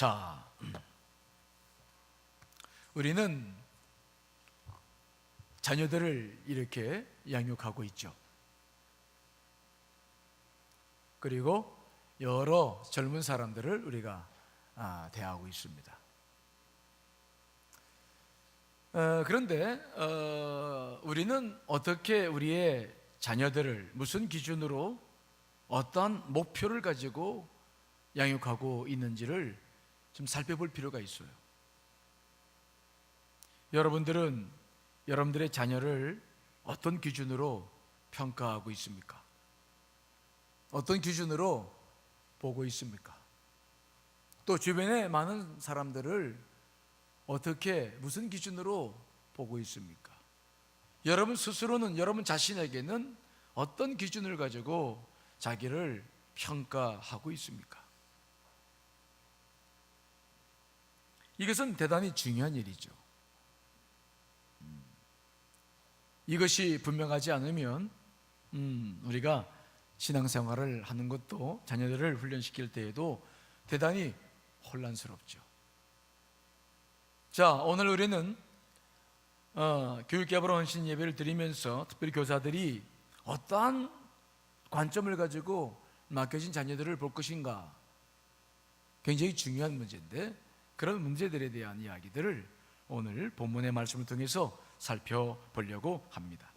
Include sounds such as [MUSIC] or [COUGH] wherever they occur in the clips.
자, 우리는 자녀들을 이렇게 양육하고 있죠. 그리고 여러 젊은 사람들을 우리가 아, 대하고 있습니다. 어, 그런데 어, 우리는 어떻게 우리의 자녀들을 무슨 기준으로 어떤 목표를 가지고 양육하고 있는지를 좀 살펴볼 필요가 있어요. 여러분들은 여러분들의 자녀를 어떤 기준으로 평가하고 있습니까? 어떤 기준으로 보고 있습니까? 또 주변에 많은 사람들을 어떻게 무슨 기준으로 보고 있습니까? 여러분 스스로는 여러분 자신에게는 어떤 기준을 가지고 자기를 평가하고 있습니까? 이것은 대단히 중요한 일이죠. 음, 이것이 분명하지 않으면 음, 우리가 신앙생활을 하는 것도 자녀들을 훈련시킬 때에도 대단히 혼란스럽죠. 자, 오늘 우리는 어, 교육개발 헌신 예배를 드리면서 특별히 교사들이 어떠한 관점을 가지고 맡겨진 자녀들을 볼 것인가 굉장히 중요한 문제인데 그런 문제들에 대한 이야기들을 오늘 본문의 말씀을 통해서 살펴보려고 합니다.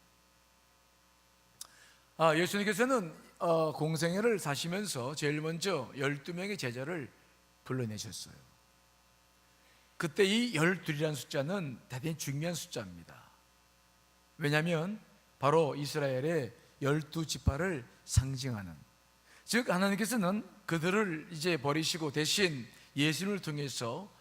아, 예수님께서는 어, 공생애를 사시면서 제일 먼저 12명의 제자를 불러내셨어요. 그때 이 12이라는 숫자는 대단히 중요한 숫자입니다. 왜냐하면 바로 이스라엘의 열두 지파를 상징하는 즉 하나님께서는 그들을 이제 버리시고 대신 예수를 통해서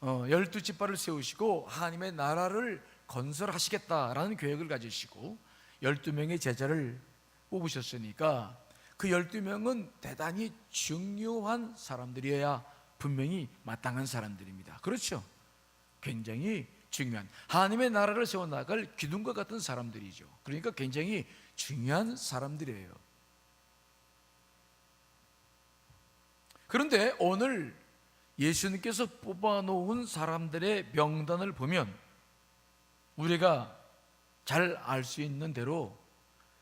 어, 열두 지파를 세우시고 하나님의 나라를 건설하시겠다라는 계획을 가지시고 열두 명의 제자를 뽑으셨으니까 그 열두 명은 대단히 중요한 사람들이어야 분명히 마땅한 사람들입니다. 그렇죠? 굉장히 중요한 하나님의 나라를 세워 나갈 기둥과 같은 사람들이죠. 그러니까 굉장히 중요한 사람들이에요. 그런데 오늘 예수님께서 뽑아놓은 사람들의 명단을 보면 우리가 잘 알 수 있는 대로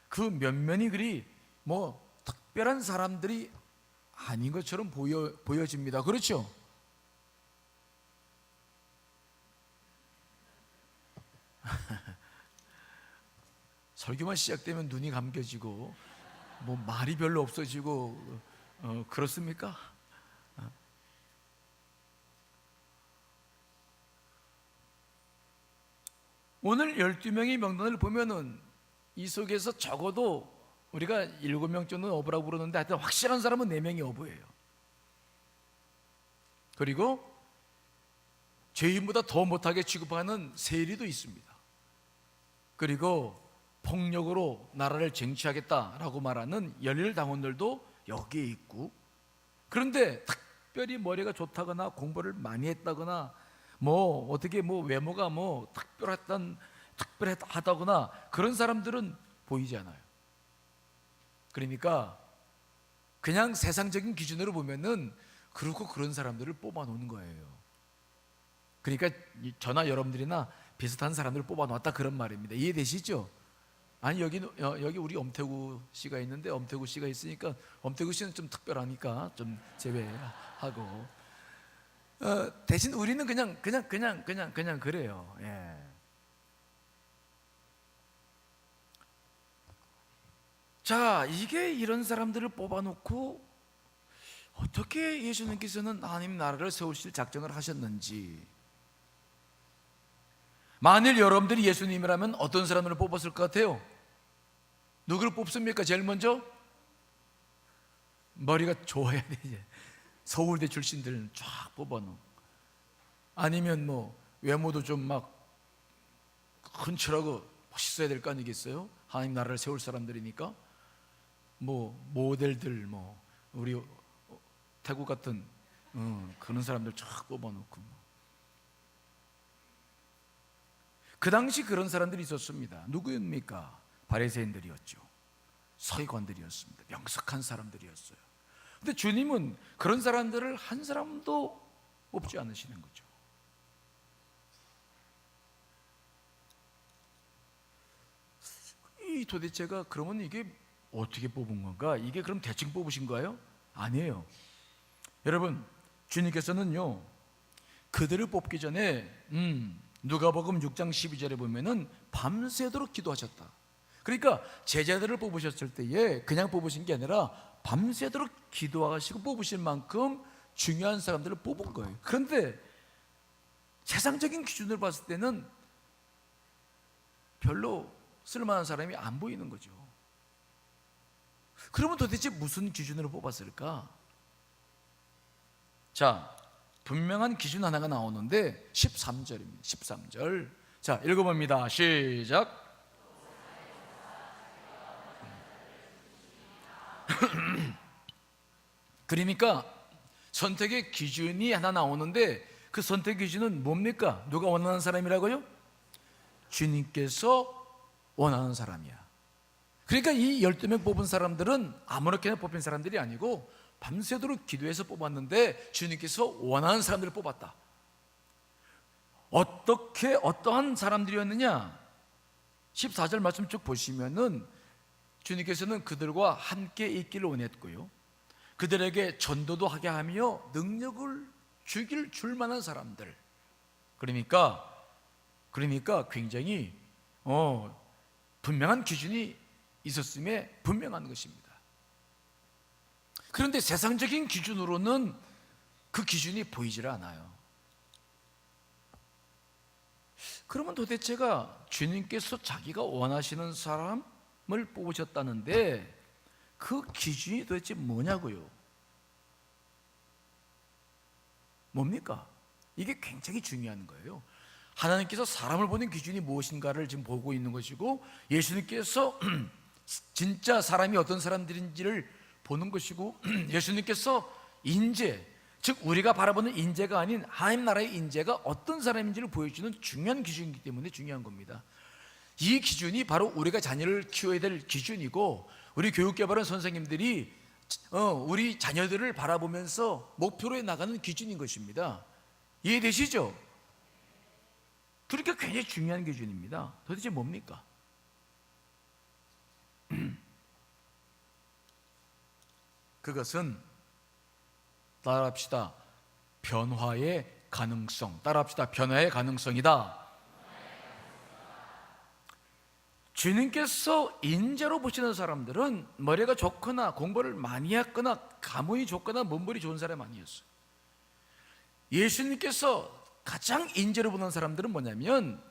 그 면면이 그리 뭐 특별한 사람들이 아닌 것처럼 보여, 보여집니다. 그렇죠? [LAUGHS] 설교만 시작되면 눈이 감겨지고 뭐 말이 별로 없어지고 어, 그렇습니까? 오늘 12명의 명단을 보면은 이 속에서 적어도 우리가 7명 정도는 어부라고 부르는데 하여튼 확실한 사람은 4명이 어부예요. 그리고 죄인보다 더 못하게 취급하는 세리도 있습니다. 그리고 폭력으로 나라를 쟁취하겠다라고 말하는 열일 당원들도 여기에 있고 그런데 특별히 머리가 좋다거나 공부를 많이 했다거나 뭐 어떻게 뭐 외모가 뭐 특별했던 특별하다거나 그런 사람들은 보이지 않아요. 그러니까 그냥 세상적인 기준으로 보면은 그렇고 그런 사람들을 뽑아 놓는 거예요. 그러니까 저나 여러분들이나 비슷한 사람들을 뽑아 놨다 그런 말입니다. 이해되시죠? 아니 여기 여기 우리 엄태구 씨가 있는데 엄태구 씨가 있으니까 엄태구 씨는 좀 특별하니까 좀 제외하고 어, 대신 우리는 그냥 그냥 그냥 그냥 그냥 그래요. 예. 자, 이게 이런 사람들을 뽑아놓고 어떻게 예수님께서는 하나님 나라를 세우실 작정을 하셨는지 만일 여러분들이 예수님이라면 어떤 사람을 뽑았을 것 같아요? 누구를 뽑습니까? 제일 먼저 머리가 좋아야 되지. 서울대 출신들은 쫙 뽑아놓고 아니면 뭐 외모도 좀 막 흔칠하고 멋있어야 될 거 아니겠어요? 하나님 나라를 세울 사람들이니까 뭐 모델들 뭐 우리 태국 같은 어, 그런 사람들 쫙 뽑아놓고 뭐. 그 당시 그런 사람들이 있었습니다. 누구입니까? 바리새인들이었죠. 서기관들이었습니다. 명석한 사람들이었어요. 근데 주님은 그런 사람들을 한 사람도 뽑지 않으시는 거죠. 이 도대체가 그러면 이게 어떻게 뽑은 건가? 이게 그럼 대충 뽑으신 거예요? 아니에요. 여러분, 주님께서는요. 그들을 뽑기 전에 음, 누가복음 6장 12절에 보면은 밤새도록 기도하셨다. 그러니까 제자들을 뽑으셨을 때에 그냥 뽑으신 게 아니라 밤새도록 기도하시고 뽑으실 만큼 중요한 사람들을 뽑은 거예요. 그런데 세상적인 기준으로 봤을 때는 별로 쓸만한 사람이 안 보이는 거죠. 그러면 도대체 무슨 기준으로 뽑았을까? 자, 분명한 기준 하나가 나오는데 13절입니다. 13절. 자, 읽어봅니다. 시작. [COUGHS] 그러니까 선택의 기준이 하나 나오는데 그 선택 기준은 뭡니까? 누가 원하는 사람이라고요? 주님께서 원하는 사람이야. 그러니까 이 12명 뽑은 사람들은 아무렇게나 뽑힌 사람들이 아니고 밤새도록 기도해서 뽑았는데 주님께서 원하는 사람들을 뽑았다. 어떻게 어떠한 사람들이었느냐? 14절 말씀 쭉 보시면은 주님께서는 그들과 함께 있기를 원했고요. 그들에게 전도도 하게 하며 능력을 주길 줄 만한 사람들. 그러니까 그러니까 굉장히 어 분명한 기준이 있었음에 분명한 것입니다. 그런데 세상적인 기준으로는 그 기준이 보이질 않아요. 그러면 도대체가 주님께서 자기가 원하시는 사람 을 뽑으셨다는데 그 기준이 도대체 뭐냐고요? 뭡니까? 이게 굉장히 중요한 거예요. 하나님께서 사람을 보는 기준이 무엇인가를 지금 보고 있는 것이고 예수님께서 [CLEARS THROAT] 진짜 사람이 어떤 사람들인지를 보는 것이고 [CLEARS THROAT] 예수님께서 인재 즉 우리가 바라보는 인재가 아닌 하나님 나라의 인재가 어떤 사람인지를 보여주는 중요한 기준이기 때문에 중요한 겁니다. 이 기준이 바로 우리가 자녀를 키워야 될 기준이고 우리 교육개발원 선생님들이 어, 우리 자녀들을 바라보면서 목표로 해 나가는 기준인 것입니다. 이해되시죠? 그러니까 굉장히 중요한 기준입니다. 도대체 뭡니까? [CLEARS THROAT] 그것은 따라합시다. 변화의 가능성. 따라합시다. 변화의 가능성이다. 주님께서 인재로 보시는 사람들은 머리가 좋거나 공부를 많이 했거나 가문이 좋거나 몸벌이 좋은 사람 아니었어요. 예수님께서 가장 인재로 보는 사람들은 뭐냐면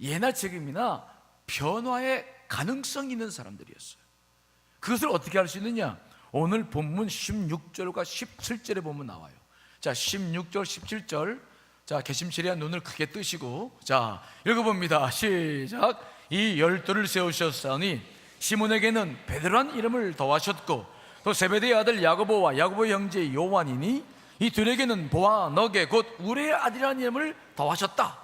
예나 지금이나 변화의 가능성 있는 사람들이었어요. 그것을 어떻게 할수 있느냐? 오늘 본문 16절과 17절에 보면 나와요. 자, 16절, 17절. 자, 개심치레한 눈을 크게 뜨시고 자, 읽어 봅니다. 시작. 이 열두를 세우셨사니 시몬에게는 베드로란 이름을 더하셨고 또 세베대의 아들 야고보와 야고보의 형제 요한이니 이 둘에게는 보아 너게 곧 우레의 아들이라는 이름을 더하셨다.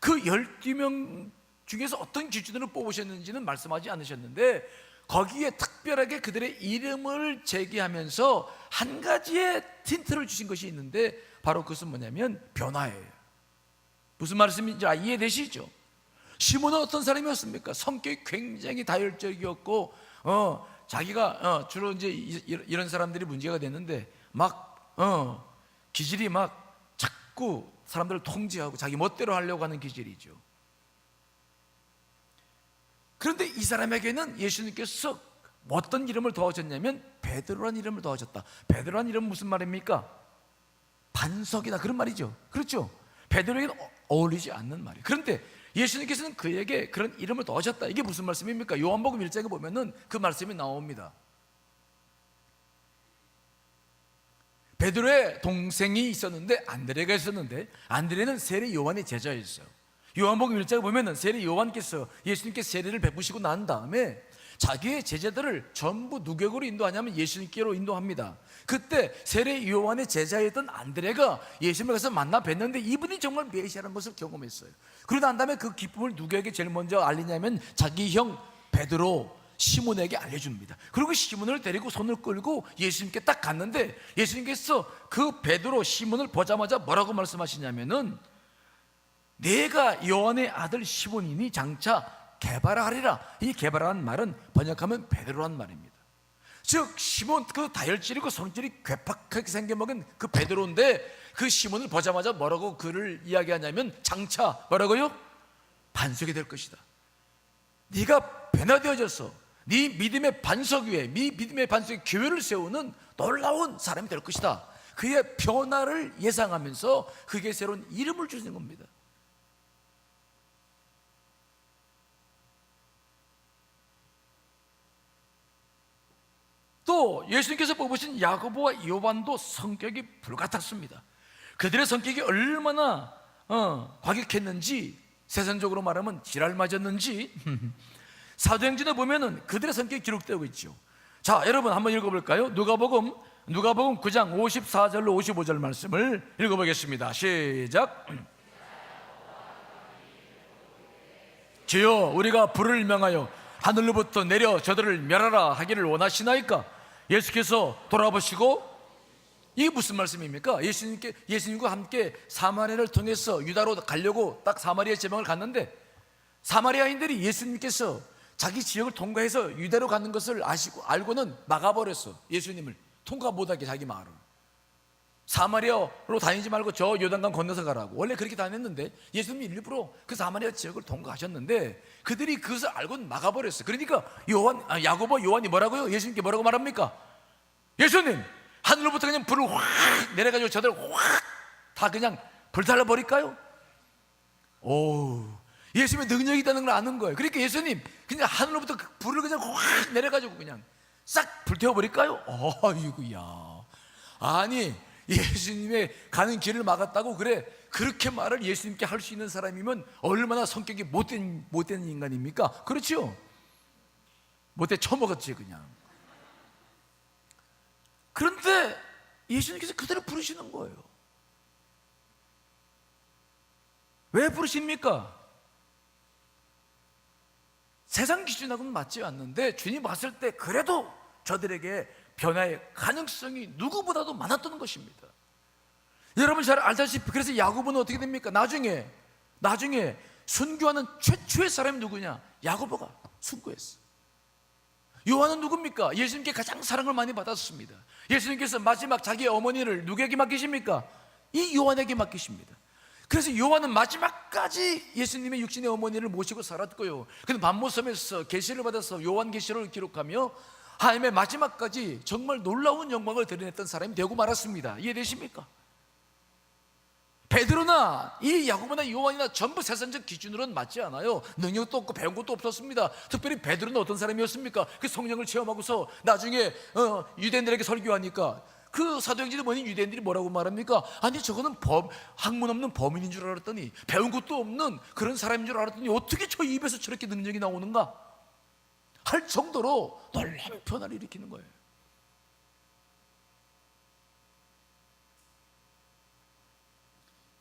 그 열두 명 중에서 어떤 기준으로 뽑으셨는지는 말씀하지 않으셨는데 거기에 특별하게 그들의 이름을 제기하면서 한 가지의 틴트를 주신 것이 있는데 바로 그것은 뭐냐면 변화예요. 무슨 말씀인지 아, 이해되시죠? 시몬은 어떤 사람이었습니까? 성격이 굉장히 다혈적이었고 어, 자기가 어, 주로 이제 이- 이런 사람들이 문제가 됐는데 막 어, 기질이 막 자꾸 사람들을 통제하고 자기 멋대로 하려고 하는 기질이죠. 그런데 이 사람에게는 예수님께서 어떤 이름을 더하셨냐면 베드로란 이름을 더하셨다. 베드로란 이름은 무슨 말입니까? 반석이다 그런 말이죠. 그렇죠? 베드로에게는 어- 어울리지 않는 말이에요. 그런데 예수님께서는 그에게 그런 이름을 더하셨다. 이게 무슨 말씀입니까? 요한복음 1장에 보면은 그 말씀이 나옵니다. 베드로의 동생이 있었는데 안드레가 있었는데 안드레는 세례 요한의 제자였어요. 요한복음 1장에 보면은 세례 요한께서 예수님께 세례를 베푸시고 난 다음에 자기의 제자들을 전부 누격으로 인도하냐면 예수님께로 인도합니다. 그때 세례 요한의 제자였던 안드레가 예수님을 가서 만나 뵀는데 이분이 정말 메시아라는 것을 경험했어요. 그러고 난 다음에 그 기쁨을 누구에게 제일 먼저 알리냐면 자기 형 베드로 시몬에게 알려줍니다. 그리고 시몬을 데리고 손을 끌고 예수님께 딱 갔는데 예수님께서 그 베드로 시몬을 보자마자 뭐라고 말씀하시냐면은 내가 요한의 아들 시몬이니 장차 개발하리라. 이 개발하는 말은 번역하면 베드로란 말입니다. 즉 시몬 그 다혈질이고 성질이 괴팍하게 생겨먹은 그 베드로인데 그 시몬을 보자마자 뭐라고 그를 이야기하냐면 장차 뭐라고요? 반석이 될 것이다. 네가 변화되어져서 네 믿음의 반석 위에 네 믿음의 반석에 교회를 세우는 놀라운 사람이 될 것이다. 그의 변화를 예상하면서 그게 새로운 이름을 주는 겁니다. 또 예수님께서 뽑으신 야고보와 요한도 성격이 불같았습니다. 그들의 성격이 얼마나 어, 과격했는지 세상적으로 말하면 지랄 맞았는지 [LAUGHS] 사도행전에 보면은 그들의 성격이 기록되고 있죠. 자, 여러분 한번 읽어볼까요? 누가복음 누가복음 9장 54절로 55절 말씀을 읽어보겠습니다. 시작. 주여 우리가 불을 명하여 하늘로부터 내려 저들을 멸하라 하기를 원하시나이까? 예수께서 돌아보시고 이게 무슨 말씀입니까? 예수님께 예수님과 함께 사마리아를 통해서 유다로 가려고 딱 사마리아 지방을 갔는데 사마리아인들이 예수님께서 자기 지역을 통과해서 유다로 가는 것을 아시고 알고는 막아버렸어. 예수님을 통과 못하게 자기 마을을. 사마리아로 다니지 말고 저 요단강 건너서 가라고. 원래 그렇게 다녔는데 예수님이 일부러 그 사마리아 지역을 통과하셨는데 그들이 그것을 알고는 막아버렸어. 그러니까 요한, 아, 야고보 요한이 뭐라고요? 예수님께 뭐라고 말합니까? 예수님, 하늘로부터 그냥 불을 확 내려가지고 저들 확 다 그냥 불달라 버릴까요? 오, 예수님의 능력이 있다는 걸 아는 거예요. 그러니까 예수님, 그냥 하늘로부터 그 불을 그냥 확 내려가지고 그냥 싹 불태워 버릴까요? 어이구야. 아니, 예수님의 가는 길을 막았다고 그래. 그렇게 말을 예수님께 할 수 있는 사람이면 얼마나 성격이 못된, 못된 인간입니까? 그렇죠? 못돼 처먹었지, 그냥. 그런데 예수님께서 그대로 부르시는 거예요. 왜 부르십니까? 세상 기준하고는 맞지 않는데 주님 봤을 때 그래도 저들에게 변화의 가능성이 누구보다도 많았던 것입니다. 여러분 잘 알다시피 그래서 야고보는 어떻게 됩니까? 나중에 나중에 순교하는 최초의 사람이 누구냐? 야고보가 순교했어. 요한은 누굽니까? 예수님께 가장 사랑을 많이 받았습니다. 예수님께서 마지막 자기 어머니를 누구에게 맡기십니까? 이 요한에게 맡기십니다. 그래서 요한은 마지막까지 예수님의 육신의 어머니를 모시고 살았고요. 근데 만모섬에서 계시를 받아서 요한 계시를 기록하며 하나님의 마지막까지 정말 놀라운 영광을 드러냈던 사람이 되고 말았습니다. 이해되십니까? 베드로나 이 야고보나 요한이나 전부 세상적 기준으로는 맞지 않아요. 능력도 없고 배운 것도 없었습니다. 특별히 베드로는 어떤 사람이었습니까? 그 성령을 체험하고서 나중에 어, 유대인들에게 설교하니까 그 사도행전에 보니 유대인들이 뭐라고 말합니까? 아니 저거는 범, 학문 없는 범인인 줄 알았더니 배운 것도 없는 그런 사람인 줄 알았더니 어떻게 저 입에서 저렇게 능력이 나오는가? 할 정도로 놀라운 변화를 일으키는 거예요.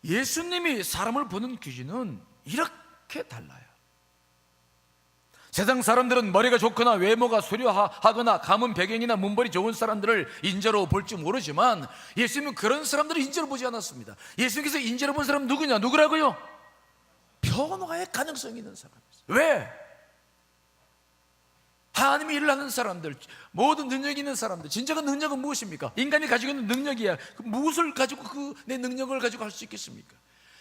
예수님이 사람을 보는 기준은 이렇게 달라요. 세상 사람들은 머리가 좋거나 외모가 수려하거나 가문 배경이나 문벌이 좋은 사람들을 인재로 볼지 모르지만 예수님은 그런 사람들을 인재로 보지 않았습니다. 예수님께서 인재로 본 사람은 누구냐? 누구라고요? 변화의 가능성이 있는 사람이었어요. 왜? 하나님이 일을 하는 사람들, 모든 능력이 있는 사람들, 진정한 능력은 무엇입니까? 인간이 가지고 있는 능력이야. 그 무엇을 가지고 그 내 능력을 가지고 할 수 있겠습니까?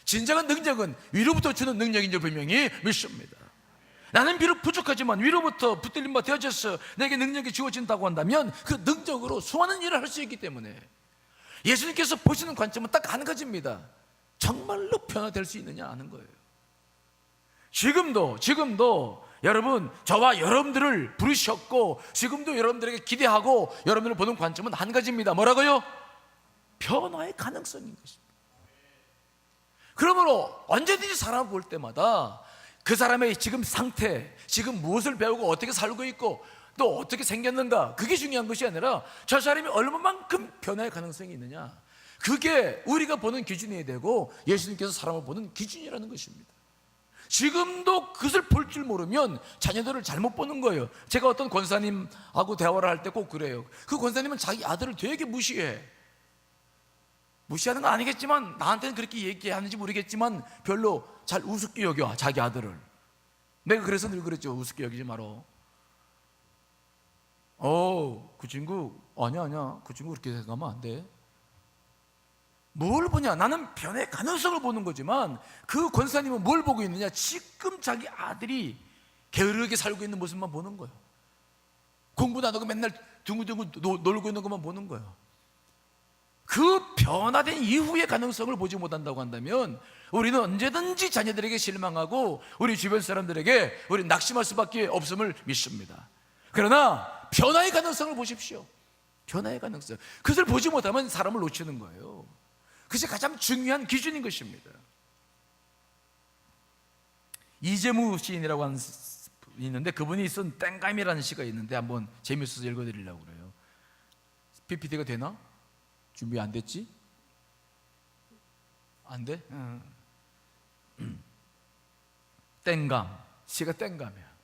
진정한 능력은 위로부터 주는 능력인 줄 분명히 믿습니다. 나는 비록 부족하지만 위로부터 붙들림 바 되어져서 내게 능력이 주어진다고 한다면 그 능력으로 수많은 일을 할 수 있기 때문에 예수님께서 보시는 관점은 딱 한 가지입니다. 정말로 변화될 수 있느냐 하는 거예요. 지금도 지금도 여러분 저와 여러분들을 부르셨고 지금도 여러분들에게 기대하고 여러분들을 보는 관점은 한 가지입니다. 뭐라고요? 변화의 가능성인 것입니다. 그러므로 언제든지 사람 볼 때마다 그 사람의 지금 상태, 지금 무엇을 배우고 어떻게 살고 있고 또 어떻게 생겼는가 그게 중요한 것이 아니라 저 사람이 얼마만큼 변화의 가능성이 있느냐 그게 우리가 보는 기준이 되고 예수님께서 사람을 보는 기준이라는 것입니다. 지금도 그것을 볼 줄 모르면 자녀들을 잘못 보는 거예요. 제가 어떤 권사님하고 대화를 할 때 꼭 그래요. 그 권사님은 자기 아들을 되게 무시해. 무시하는 건 아니겠지만 나한테는 그렇게 얘기하는지 모르겠지만 별로 잘 우습게 여겨 자기 아들을. 내가 그래서 늘 그랬죠. 우습게 여기지 마라. 어, 그 친구 아니야 아니야. 그 친구 그렇게 생각하면 안 돼. 뭘 보냐? 나는 변의 가능성을 보는 거지만 그 권사님은 뭘 보고 있느냐? 지금 자기 아들이 게으르게 살고 있는 모습만 보는 거예요. 공부도 안 하고 맨날 노- 놀고 있는 것만 보는 거예요. 그 변화된 이후의 가능성을 보지 못한다고 한다면 우리는 언제든지 자녀들에게 실망하고 우리 주변 사람들에게 우리 낙심할 수밖에 없음을 믿습니다. 그러나 변화의 가능성을 보십시오. 변화의 가능성. 그것을 보지 못하면 사람을 놓치는 거예요. 그것이 가장 중요한 기준인 것입니다. 이재무 시인이라고 하는 있는데 그분이 쓴 땡감이라는 시가 있는데 한번 재미있어서 읽어드리려고 그래요. PPT가 되나? 준비 안 됐지? 안 돼? 응. [CLEARS THROAT] 땡감 시가 땡감이야.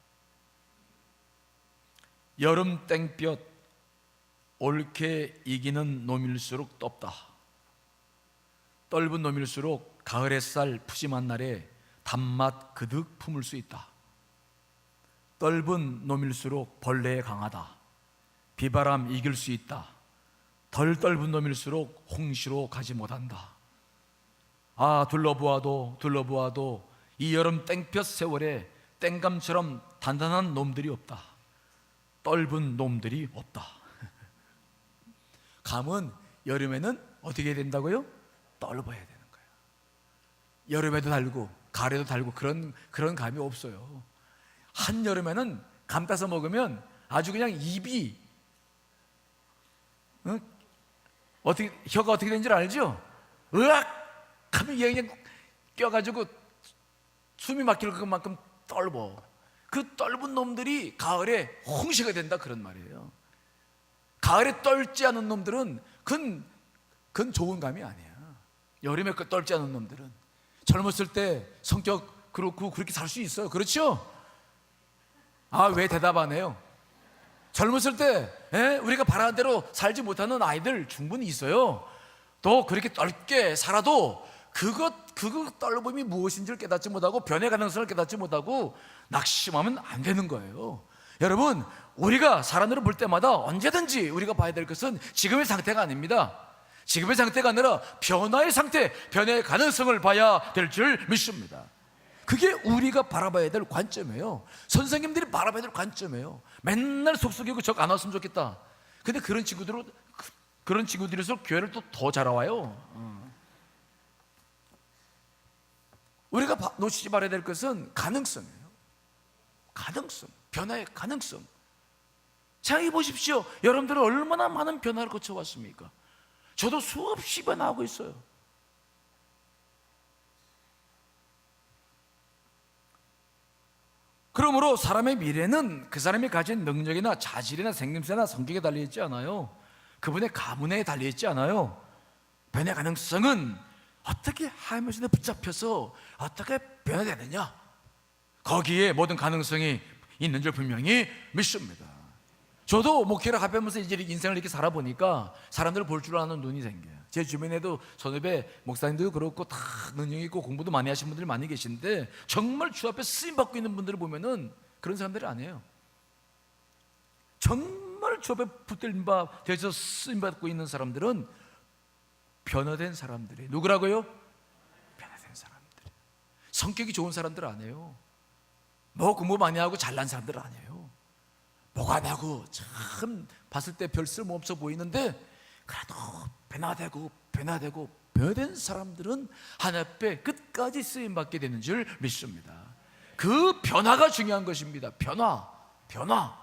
여름 땡볕 옳게 이기는 놈일수록 덥다. 떫은 놈일수록 가을 햇살 푸짐한 날에 단맛 그득 품을 수 있다. 떫은 놈일수록 벌레에 강하다. 비바람 이길 수 있다. 덜 떫은 놈일수록 홍시로 가지 못한다. 아 둘러보아도 둘러보아도 이 여름 땡볕 세월에 땡감처럼 단단한 놈들이 없다. 떫은 놈들이 없다. [LAUGHS] 감은 여름에는 어떻게 된다고요? 떫어야 되는 거예요. 여름에도 달고 가을에도 달고 그런 그런 감이 없어요. 한 여름에는 감 따서 먹으면 아주 그냥 입이 어? 어떻게 혀가 어떻게 되는지 알죠? 으악 하면 얘 그냥 껴가지고 숨이 막힐 것만큼 떫어. 그 떫은 놈들이 가을에 홍시가 된다 그런 말이에요. 가을에 떨지 않은 놈들은 그건, 그건 좋은 감이 아니야. 여름에 그 떨지 않은 놈들은 젊었을 때 성격 그렇고 그렇게 살 수 있어요. 그렇죠? 아, 왜 대답 안 해요? 젊었을 때 예? 우리가 바라는 대로 살지 못하는 아이들 충분히 있어요. 또 그렇게 넓게 살아도 그것 그거 떨림이 무엇인지를 깨닫지 못하고 변의 가능성을 깨닫지 못하고 낙심하면 안 되는 거예요. 여러분, 우리가 사람들을 볼 때마다 언제든지 우리가 봐야 될 것은 지금의 상태가 아닙니다. 지금의 상태가 아니라 변화의 상태, 변화의 가능성을 봐야 될 줄 믿습니다. 그게 우리가 바라봐야 될 관점이에요. 선생님들이 바라봐야 될 관점이에요. 맨날 속속이고 적 안 왔으면 좋겠다. 근데 그런 친구들은 그- 그런 친구들일수록 교회를 또 더잘 와요. 어. 우리가 바- 놓치지 말아야 될 것은 가능성이에요. 가능성, 변화의 가능성. 생각해 보십시오. 여러분들은 얼마나 많은 변화를 거쳐왔습니까? 저도 수없이 변화하고 있어요. 그러므로 사람의 미래는 그 사람이 가진 능력이나 자질이나 생김새나 성격에 달려 있지 않아요. 그분의 가문에 달려 있지 않아요. 변의 가능성은 어떻게 하면서 붙잡혀서 어떻게 변화되느냐. 거기에 모든 가능성이 있는 줄 분명히 믿습니다. 저도 목회를 하면서 이제 인생을 이렇게 살아보니까 사람들을 볼 줄 아는 눈이 생겨요. 제 주변에도 선후배 목사님도 그렇고 다 능력 있고 공부도 많이 하신 분들이 많이 계신데 정말 주 앞에 쓰임 받고 있는 분들을 보면은 그런 사람들이 아니에요. 정말 주 앞에 붙들림 바 되서 쓰임 받고 있는 사람들은 변화된 사람들이 누구라고요? 변화된 사람들. 성격이 좋은 사람들 아니에요. 뭐 공부 많이 하고 잘난 사람들 아니에요. 나고 참 봤을 때 별 쓸모 없어 보이는데 그래도 변화되고 변화되고 변화된 사람들은 하나님의 끝까지 쓰임 받게 되는 줄 믿습니다. 그 변화가 중요한 것입니다. 변화, 변화.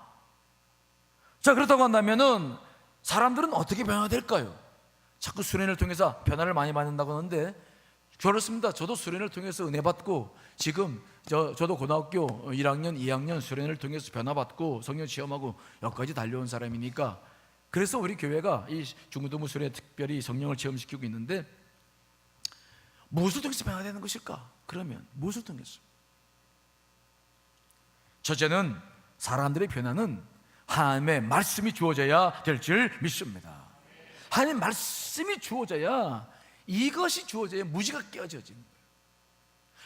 자 그렇다고 한다면은 사람들은 어떻게 변화될까요? 자꾸 수련을 통해서 변화를 많이 받는다고 하는데 그렇습니다. 저도 수련을 통해서 은혜 받고 지금 저, 저도 고등학교 1학년, 2학년 수련을 통해서 변화 받고 성령 시험하고 여기까지 달려온 사람이니까 그래서 우리 교회가 이 중고등부 수련에 특별히 성령을 체험시키고 있는데 무엇을 통해서 변화되는 것일까? 그러면 무엇을 통해서? 첫째는 사람들의 변화는 하나님의 말씀이 주어져야 될 줄 믿습니다. 하나님 말씀이 주어져야 이것이 주어져야 무지가 거예요.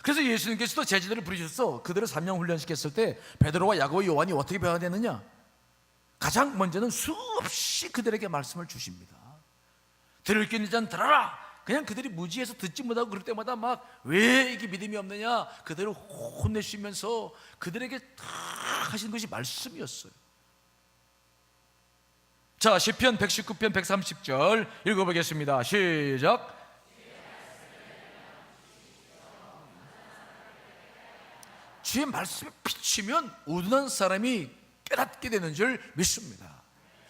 그래서 예수님께서도 제자들을 부르셔서 그들을 삼명 훈련시켰을 때 베드로와 야고보 요한이 어떻게 변화되느냐? 가장 먼저는 수없이 그들에게 말씀을 주십니다. 들을 수 있는 자는 들어라. 그냥 그들이 무지해서 듣지 못하고 그럴 때마다 막 왜 이게 믿음이 없느냐 그들을 혼내시면서 그들에게 다 하신 것이 말씀이었어요. 자 시편 119편 130절 읽어보겠습니다. 시작. 주의 말씀에 비치면 우둔한 사람이 깨닫게 되는 줄 믿습니다.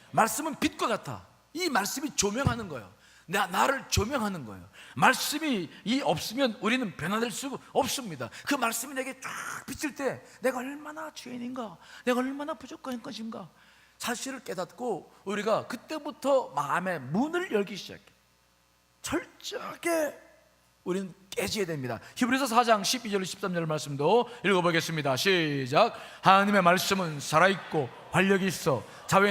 말씀은 빛과 같아. 이 말씀이 조명하는 거예요. 나, 나를 조명하는 거예요. 말씀이 이 없으면 우리는 변화될 수 없습니다. 그 말씀이 내게 쫙 비칠 때 내가 얼마나 죄인인가, 내가 얼마나 부족한 것인가 사실을 깨닫고 우리가 그때부터 마음의 문을 열기 시작해. 철저하게 우리는 깨져야 됩니다. 히브리서 4장 12절 13절 말씀도 읽어보겠습니다. 시작. 하나님의 말씀은 살아있고 활력이 있어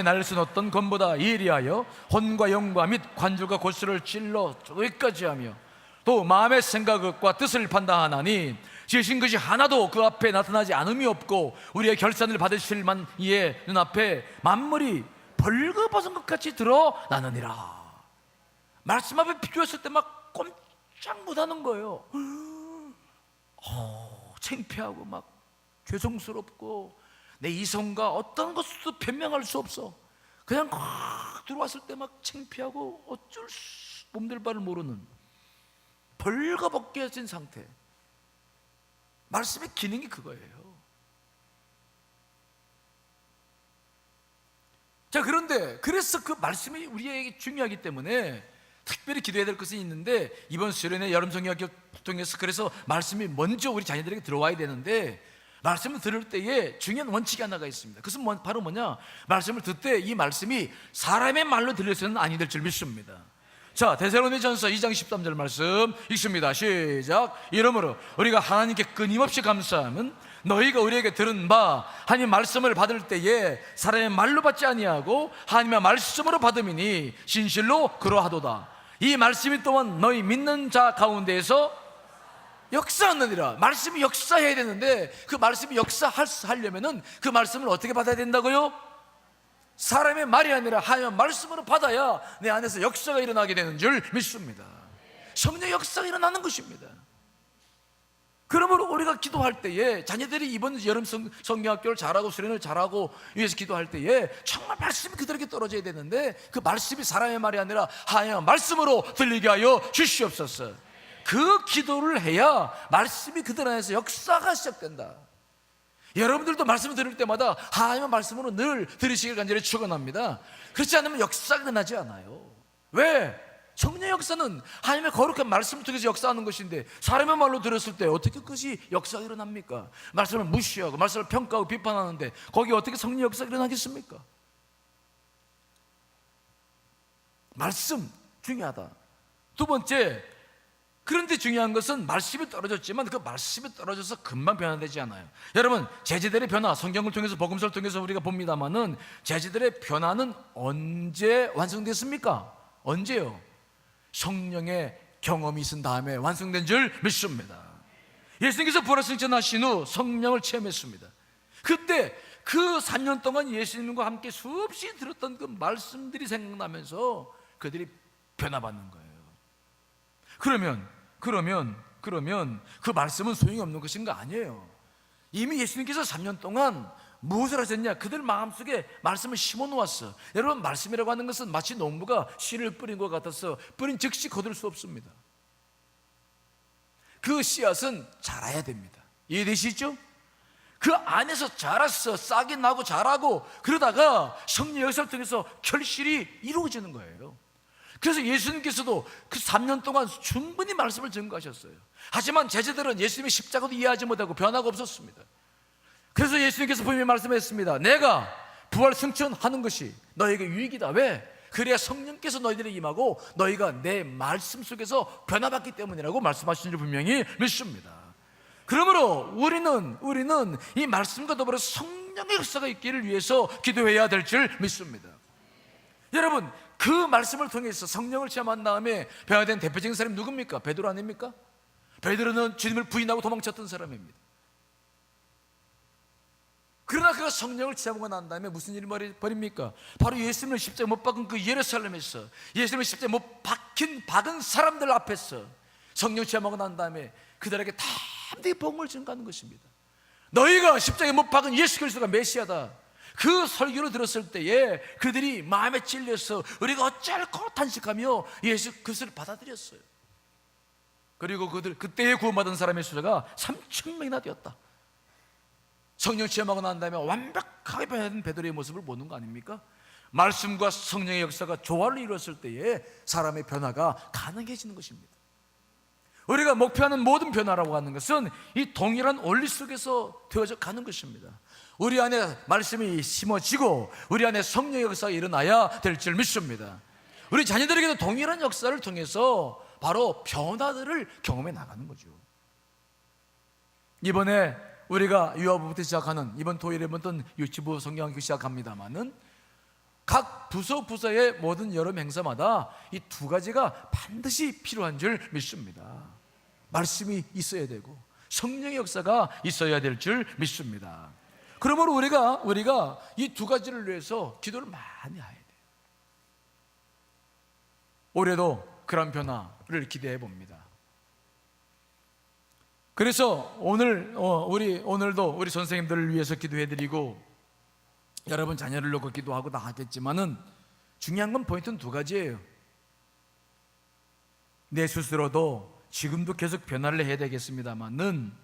날릴 수는 어떤 검보다 예리하여 혼과 영과 및 관절과 골수를 찔러 여기까지 하며 또 마음의 생각과 뜻을 판단하나니 지으신 것이 하나도 그 앞에 나타나지 않음이 없고 우리의 결산을 받으실 만 이의 눈앞에 만물이 벌거벗은 것 같이 드러나느니라 말씀 앞에 비교했을 때 막 꼼짝 못하는 거예요 어, 창피하고 막 죄송스럽고 내 이성과 어떤 것도 변명할 수 없어. 그냥 확 들어왔을 때 막 창피하고 어쩔 수 몸들 바를 모르는 벌거벗겨진 상태. 말씀의 기능이 그거예요. 자 그런데 그래서 그 말씀이 우리에게 중요하기 때문에 특별히 기도해야 될 것은 있는데 이번 수련회 여름 성경 통해서 그래서 말씀이 먼저 우리 자녀들에게 들어와야 되는데 말씀을 들을 때에 중요한 원칙이 하나가 있습니다. 그것은 뭐- 바로 뭐냐? 말씀을 듣 때 이 말씀이 사람의 말로 들려서는 아니 될 줄 믿습니다. 자, 데살로니 전서 2장 13절 말씀 읽습니다. 시작. 이러므로 우리가 하나님께 끊임없이 감사함은 너희가 우리에게 들은 바 하나님 말씀을 받을 때에 사람의 말로 받지 아니하고 하나님의 말씀으로 받음이니 진실로 그러하도다. 이 말씀이 또한 너희 믿는 자 가운데에서 역사하느니라. 말씀이 역사해야 되는데 그 말씀이 역사하려면은 그 말씀을 어떻게 받아야 된다고요? 사람의 말이 아니라 하나님의 말씀으로 받아야 내 안에서 역사가 일어나게 되는 줄 믿습니다. 성령 역사가 일어나는 것입니다. 그러므로 우리가 기도할 때에 자녀들이 이번 여름 성, 성경학교를 잘하고 수련을 잘하고 위해서 기도할 때에 정말 말씀이 그들에게 떨어져야 되는데 그 말씀이 사람의 말이 아니라 하나님의 말씀으로 들리게 하여 주시옵소서. 그 기도를 해야 말씀이 그들 안에서 역사가 시작된다. 여러분들도 말씀을 들을 때마다 하나님의 말씀으로 늘 들으시길 간절히 축원합니다. 그렇지 않으면 역사가 일어나지 않아요. 왜? 성령 역사는 하나님의 거룩한 말씀을 통해서 역사하는 것인데 사람의 말로 들었을 때 어떻게 그것이 역사가 일어납니까? 말씀을 무시하고 말씀을 평가하고 비판하는데 거기 어떻게 성령 역사가 일어나겠습니까? 말씀 중요하다. 두 번째 그런데 중요한 것은 말씀이 떨어졌지만 그 말씀이 떨어져서 금방 변화되지 않아요. 여러분 제자들의 변화 성경을 통해서 복음서를 통해서 우리가 봅니다만은 제자들의 변화는 언제 완성됐습니까? 언제요? 성령의 경험이 있은 다음에 완성된 줄 믿습니다. 예수님께서 부활승천하신 후 성령을 체험했습니다. 그때 그 3년 동안 예수님과 함께 수없이 들었던 그 말씀들이 생각나면서 그들이 변화받는 거예요. 그러면 그러면 그러면 그 말씀은 소용이 없는 것인가 아니에요. 이미 예수님께서 3년 동안 무엇을 하셨냐? 그들 마음속에 말씀을 심어 놓았어. 여러분 말씀이라고 하는 것은 마치 농부가 씨를 뿌린 것 같아서 뿌린 즉시 거둘 수 없습니다. 그 씨앗은 자라야 됩니다. 이해되시죠? 그 안에서 자랐어. 싹이 나고 자라고 그러다가 성령 역사를 통해서 결실이 이루어지는 거예요. 그래서 예수님께서도 그 3년 동안 충분히 말씀을 증거하셨어요. 하지만 제자들은 예수님의 십자가도 이해하지 못하고 변화가 없었습니다. 그래서 예수님께서 분명히 말씀했습니다. 내가 부활 승천하는 것이 너에게 유익이다. 왜? 그래야 성령께서 너희들에게 임하고 너희가 내 말씀 속에서 변화받기 때문이라고 말씀하신 줄 분명히 믿습니다. 그러므로 우리는 우리는 이 말씀과 더불어 성령의 역사가 있기를 위해서 기도해야 될 줄 믿습니다. 여러분 그 말씀을 통해서 성령을 체험한 다음에 변화된 대표적인 사람이 누굽니까? 베드로 아닙니까? 베드로는 주님을 부인하고 도망쳤던 사람입니다. 그러나 그가 성령을 체험하고 난 다음에 무슨 일이 벌입니까? 바로 예수님을 십자가에 못 박은 그 예루살렘에서 예수님을 십자가에 못 박힌 박은 사람들 앞에서 성령 체험하고 난 다음에 그들에게 담대히 복음을 증가하는 것입니다. 너희가 십자가에 못 박은 예수 그리스도가 메시아다. 그 설교를 들었을 때에 그들이 마음에 찔려서 우리가 어찌할까 탄식하며 예수 그리스도를 받아들였어요. 그리고 그들 그때에 구원받은 사람의 숫자가 3천 명이나 되었다. 성령 체험하고 난 다음에 완벽하게 변화된 베드로의 모습을 보는 거 아닙니까? 말씀과 성령의 역사가 조화를 이루었을 때에 사람의 변화가 가능해지는 것입니다. 우리가 목표하는 모든 변화라고 하는 것은 이 동일한 원리 속에서 되어져 가는 것입니다. 우리 안에 말씀이 심어지고 우리 안에 성령의 역사가 일어나야 될 줄 믿습니다. 우리 자녀들에게도 동일한 역사를 통해서 바로 변화들을 경험해 나가는 거죠. 이번에 우리가 유아부부터 시작하는 이번 토요일에부터 유치부 성경학교 시작합니다만은 각 부서 부서의 모든 여름 행사마다 이 두 가지가 반드시 필요한 줄 믿습니다. 말씀이 있어야 되고 성령의 역사가 있어야 될 줄 믿습니다. 그러므로 우리가 우리가 이 두 가지를 위해서 기도를 많이 해야 돼요. 올해도 그런 변화를 기대해 봅니다. 그래서 오늘 어, 우리 오늘도 우리 선생님들을 위해서 기도해 드리고 여러분 자녀를 놓고 기도하고 다 하겠지만은 중요한 건 포인트는 두 가지예요. 내 스스로도 지금도 계속 변화를 해야 되겠습니다만은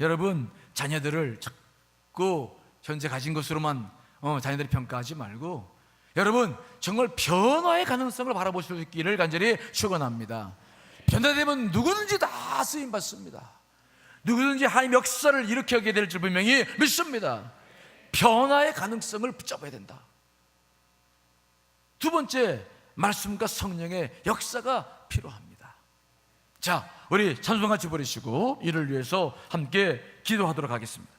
여러분 자녀들을 자꾸 현재 가진 것으로만 어, 자녀들이 평가하지 말고 여러분 정말 변화의 가능성을 있기를 간절히 축원합니다. 변화되면 누구든지 다 쓰임 받습니다. 누구든지 하나님 역사를 일으켜게 될 줄 분명히 믿습니다. 변화의 가능성을 붙잡아야 된다. 두 번째, 말씀과 성령의 역사가 필요합니다. 자, 우리 찬송 같이 부르시고 이를 위해서 함께 기도하도록 하겠습니다.